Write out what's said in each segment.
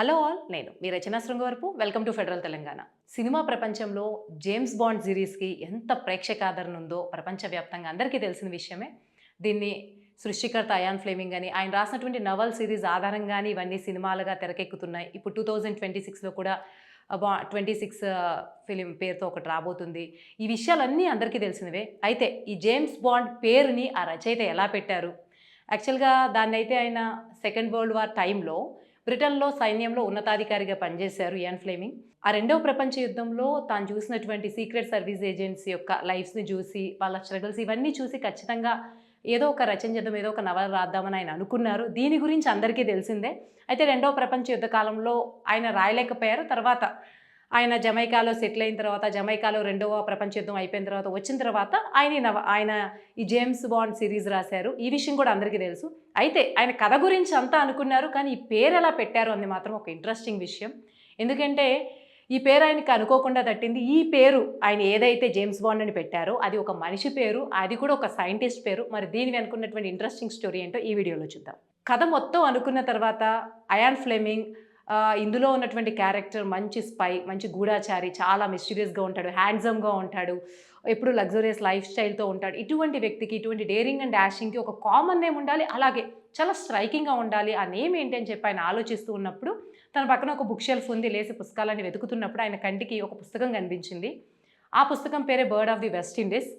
Hello all నేను మీ Rachana Srungavarapu. Welcome to federal Telangana. Cinema ప్రపంచంలో James Bond సిరీస్కి ఎంత ప్రేక్షక ఆదరణ ఉందో ప్రపంచవ్యాప్తంగా అందరికీ తెలిసిన విషయమే. దీన్ని సృష్టికర్త అయాన్ ఫ్లేమింగ్ అని ఆయన రాసినటువంటి నవల్ సిరీస్ ఆధారంగానే ఇవన్నీ సినిమాలుగా తెరకెక్కుతున్నాయి. ఇప్పుడు టూ థౌజండ్ ట్వంటీ సిక్స్లో కూడా బా ట్వంటీ సిక్స్ ఫిలిం పేరుతో ఒకటి రాబోతుంది. ఈ విషయాలన్నీ అందరికీ తెలిసినవే. అయితే ఈ జేమ్స్ బాండ్ పేరుని ఆ రచయిత ఎలా పెట్టారు? యాక్చువల్గా దాన్ని అయితే ఆయన సెకండ్ వరల్డ్ వార్ టైంలో బ్రిటన్లో సైన్యంలో ఉన్నతాధికారిగా పనిచేశారు యాన్ ఫ్లేమింగ్. ఆ రెండవ ప్రపంచ యుద్ధంలో తాను చూసినటువంటి సీక్రెట్ సర్వీస్ ఏజెంట్స్ యొక్క లైఫ్స్ని చూసి వాళ్ళ స్ట్రగల్స్ ఇవన్నీ చూసి ఖచ్చితంగా ఏదో ఒక రచన చేద్దాం ఏదో ఒక నవల రాద్దామని ఆయన అనుకున్నారు. దీని గురించి అందరికీ తెలిసిందే. అయితే రెండవ ప్రపంచ యుద్ధ కాలంలో ఆయన రాయలేకపోయారు. తర్వాత ఆయన జమైకాలో సెటిల్ అయిన తర్వాత జమైకాలో రెండవ ప్రపంచ యుద్ధం అయిపోయిన తర్వాత వచ్చిన తర్వాత ఆయన ఆయన ఈ జేమ్స్ బాండ్ సిరీస్ రాశారు. ఈ విషయం కూడా అందరికీ తెలుసు. అయితే ఆయన కథ గురించి అంతా అనుకున్నారు కానీ ఈ పేరు ఎలా పెట్టారు అనేది మాత్రం ఒక ఇంట్రెస్టింగ్ విషయం. ఎందుకంటే ఈ పేరు ఆయనకి అనుకోకుండా తట్టింది. ఈ పేరు ఆయన ఏదైతే జేమ్స్ బాండ్ అని పెట్టారో అది ఒక మనిషి పేరు అది కూడా ఒక సైంటిస్ట్ పేరు. మరి దీని వెనుకున్నటువంటి ఇంట్రెస్టింగ్ స్టోరీ ఏంటో ఈ వీడియోలో చూద్దాం. కథ మొత్తం అనుకున్న తర్వాత అయాన్ ఫ్లెమింగ్ ఇందులో ఉన్నటువంటి క్యారెక్టర్ మంచి స్పై మంచి గూఢాచారి చాలా మిస్టీరియస్గా ఉంటాడు హ్యాండ్సమ్గా ఉంటాడు ఎప్పుడు లగ్జరియస్ లైఫ్ స్టైల్తో ఉంటాడు. ఇటువంటి వ్యక్తికి ఇటువంటి డేరింగ్ అండ్ డాషింగ్కి ఒక కామన్ నేమ్ ఉండాలి అలాగే చాలా స్ట్రైకింగ్గా ఉండాలి. ఆ నేమ్ ఏంటి అని చెప్పి ఆయన ఆలోచిస్తూ ఉన్నప్పుడు తన పక్కన ఒక బుక్ షెల్ఫ్ ఉంది లేసి పుస్తకాలని వెతుకుతున్నప్పుడు ఆయన కంటికి ఒక పుస్తకం కనిపించింది. ఆ పుస్తకం పేరే bird of the West Indies.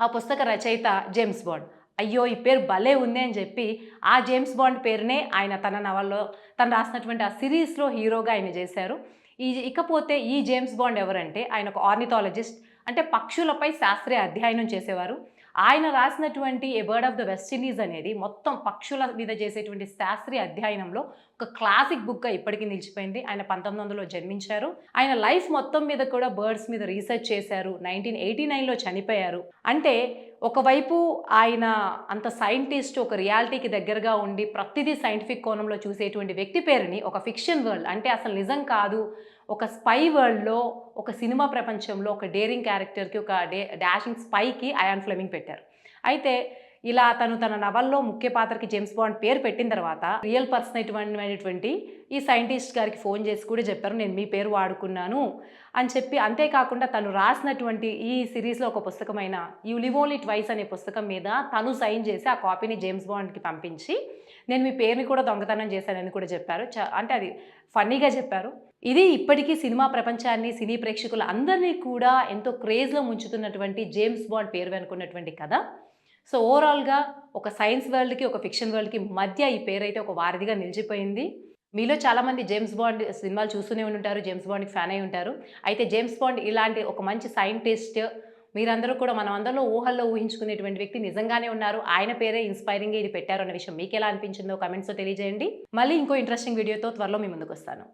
ఆ పుస్తక రచయిత జేమ్స్ బాండ్. అయ్యో ఈ పేరు భలే ఉంది అని చెప్పి ఆ జేమ్స్ బాండ్ పేరునే ఆయన తన నవల్లో తను రాసినటువంటి ఆ సిరీస్లో హీరోగా ఆయన చేశారు. ఈ ఇకపోతే ఈ జేమ్స్ బాండ్ ఎవరంటే ఆయన ఒక ఆర్నిథాలజిస్ట్ అంటే పక్షులపై శాస్త్రీయ అధ్యయనం చేసేవారు. ఆయన రాసినటువంటి a bird of the West Indies అనేది మొత్తం పక్షుల మీద చేసేటువంటి శాస్త్రీయ అధ్యయనంలో ఒక క్లాసిక్ బుక్గా ఇప్పటికీ నిలిచిపోయింది. ఆయన పంతొమ్మిది వందలలో జన్మించారు. ఆయన లైఫ్ మొత్తం మీద కూడా బర్డ్స్ మీద రీసెర్చ్ చేశారు. నైన్టీన్ ఎయిటీ నైన్లో చనిపోయారు. అంటే ఒకవైపు ఆయన అంత సైంటిస్ట్ ఒక రియాలిటీకి దగ్గరగా ఉండి ప్రతిదీ సైంటిఫిక్ కోణంలో చూసేటువంటి వ్యక్తి పేరుని ఒక ఫిక్షన్ వరల్డ్ అంటే అసలు నిజం కాదు. ఒక స్పై వరల్డ్లో ఒక సినిమా ప్రపంచంలో ఒక డేరింగ్ క్యారెక్టర్కి ఒక డే డాషింగ్ స్పైకి అయాన్ ఫ్లెమింగ్ పెట్టారు. అయితే ఇలా తను తన నవల్లో ముఖ్య పాత్రకి జేమ్స్ బాండ్ పేరు పెట్టిన తర్వాత రియల్ పర్సన్ అయినటువంటి ఈ సైంటిస్ట్ గారికి ఫోన్ చేసి కూడా చెప్పారు నేను మీ పేరు వాడుకున్నాను అని చెప్పి అంతేకాకుండా తను రాసినటువంటి ఈ సిరీస్లో ఒక పుస్తకమైన యూ లివ్ ఓన్లీ ట్వైస్ అనే పుస్తకం మీద తను సైన్ చేసి ఆ కాపీని జేమ్స్ బాండ్కి పంపించి నేను మీ పేరుని కూడా దొంగతనం చేశానని కూడా చెప్పారు. చ- అంటే అది ఫన్నీగా చెప్పారు. ఇది ఇప్పటికీ సినిమా ప్రపంచాన్ని సినీ ప్రేక్షకులు అందరినీ కూడా ఎంతో క్రేజ్లో ముంచుతున్నటువంటి జేమ్స్ బాండ్ పేరు వెనుకున్నటువంటి కథ. సో ఓవరాల్గా ఒక సైన్స్ వరల్డ్కి ఒక ఫిక్షన్ వరల్డ్కి మధ్య ఈ పేరు అయితే ఒక వారధిగా నిలిచిపోయింది. మీలో చాలామంది జేమ్స్ బాండ్ సినిమాలు చూస్తూనే ఉంటారు జేమ్స్ బాండ్కి ఫ్యాన్ అయి ఉంటారు. అయితే జేమ్స్ బాండ్ ఇలాంటి ఒక మంచి సైంటిస్ట్ మీరందరూ కూడా మనం అందరిలో ఊహల్లో ఊహించుకునేటువంటి వ్యక్తి నిజంగానే ఉన్నారు. ఆయన పేరే ఇన్స్పైరింగ్ ఇది పెట్టారు అన్న విషయం మీకు ఎలా అనిపించిందో కమెంట్స్లో తెలియజేయండి. మళ్ళీ ఇంకో ఇంట్రెస్టింగ్ వీడియోతో త్వరలో మీ ముందుకు వస్తాను.